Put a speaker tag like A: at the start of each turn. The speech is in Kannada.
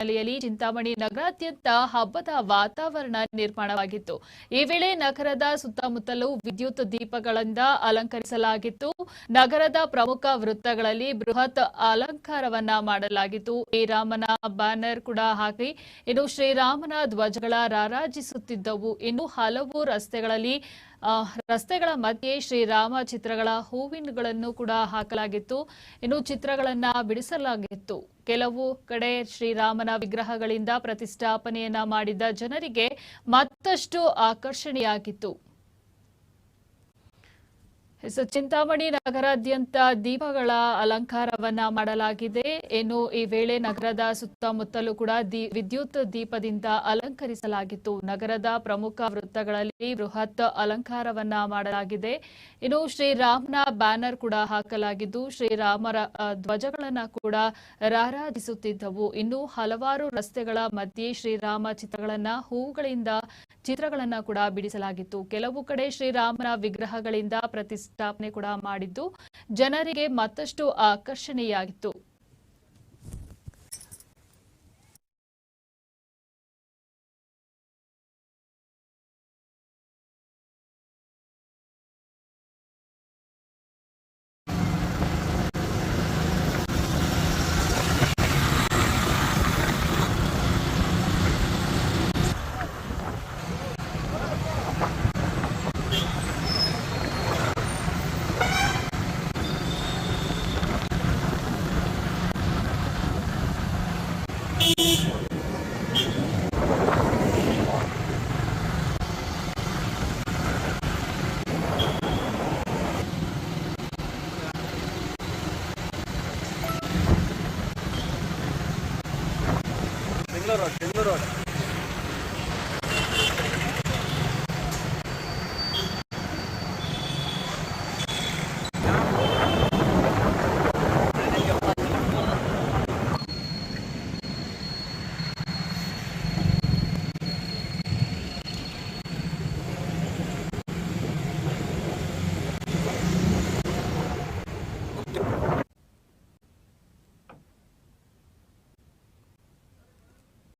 A: ಹಿನ್ನೆಲೆಯಲ್ಲಿ ಚಿಂತಾಮಣಿ ನಗರಾದ್ಯಂತ ಹಬ್ಬದ ವಾತಾವರಣ ನಿರ್ಮಾಣವಾಗಿತ್ತು. ಈ ವೇಳೆ ನಗರದ ಸುತ್ತಮುತ್ತಲೂ ವಿದ್ಯುತ್ ದೀಪಗಳಿಂದ ಅಲಂಕರಿಸಲಾಗಿತ್ತು. ನಗರದ ಪ್ರಮುಖ ವೃತ್ತಗಳಲ್ಲಿ ಬೃಹತ್ ಅಲಂಕಾರವನ್ನ ಮಾಡಲಾಗಿತ್ತು. ಶ್ರೀರಾಮನ ಬ್ಯಾನರ್ ಕೂಡ ಹಾಕಿ, ಇನ್ನು ಶ್ರೀರಾಮನ ಧ್ವಜಗಳ ರಾರಾಜಿಸುತ್ತಿದ್ದವು. ಇನ್ನು ಹಲವು ರಸ್ತೆಗಳಲ್ಲಿ ರಸ್ತೆಗಳ ಮಧ್ಯೆ ಶ್ರೀರಾಮ ಚಿತ್ರಗಳ ಹೂವಿನಗಳನ್ನು ಕೂಡ ಹಾಕಲಾಗಿತ್ತು. ಇನ್ನು ಚಿತ್ರಗಳನ್ನ ಬಿಡಿಸಲಾಗಿತ್ತು. ಕೆಲವು ಕಡೆ ಶ್ರೀರಾಮನ ವಿಗ್ರಹಗಳಿಂದ ಪ್ರತಿಷ್ಠಾಪನೆಯನ್ನ ಮಾಡಿದ್ದ ಜನರಿಗೆ ಮತ್ತಷ್ಟು ಆಕರ್ಷಣೆಯಾಗಿತ್ತು. ಎಸ್, ಚಿಂತಾಮಣಿ ನಗರಾದ್ಯಂತ ದೀಪಗಳ ಅಲಂಕಾರವನ್ನ ಮಾಡಲಾಗಿದೆ. ಇನ್ನು ಈ ವೇಳೆ ನಗರದ ಸುತ್ತಮುತ್ತಲೂ ಕೂಡ ದಿ ವಿದ್ಯುತ್ ದೀಪದಿಂದ ಅಲಂಕರಿಸಲಾಗಿತ್ತು. ನಗರದ ಪ್ರಮುಖ ವೃತ್ತಗಳಲ್ಲಿ ಬೃಹತ್ ಅಲಂಕಾರವನ್ನ ಮಾಡಲಾಗಿದೆ. ಇನ್ನು ಶ್ರೀರಾಮನ ಬ್ಯಾನರ್ ಕೂಡ ಹಾಕಲಾಗಿದ್ದು ಶ್ರೀರಾಮರ ಧ್ವಜಗಳನ್ನ ಕೂಡ ರಾರಾಜಿಸುತ್ತಿದ್ದವು. ಇನ್ನು ಹಲವಾರು ರಸ್ತೆಗಳ ಮಧ್ಯೆ ಶ್ರೀರಾಮ ಚಿತ್ರಗಳನ್ನ ಹೂಗಳಿಂದ ಚಿತ್ರಗಳನ್ನ ಕೂಡ ಬಿಡಿಸಲಾಗಿತ್ತು. ಕೆಲವು ಕಡೆ ಶ್ರೀರಾಮನ ವಿಗ್ರಹಗಳಿಂದ ಪ್ರತಿಷ್ಠಾಪನೆ ಕೂಡ ಮಾಡಿದ್ದು. ಜನರಿಗೆ ಮತ್ತಷ್ಟು ಆಕರ್ಷಣೀಯಾಗಿತ್ತು.
B: ಬೆಂಗಳೂರು ಬೆಂಗಳೂರು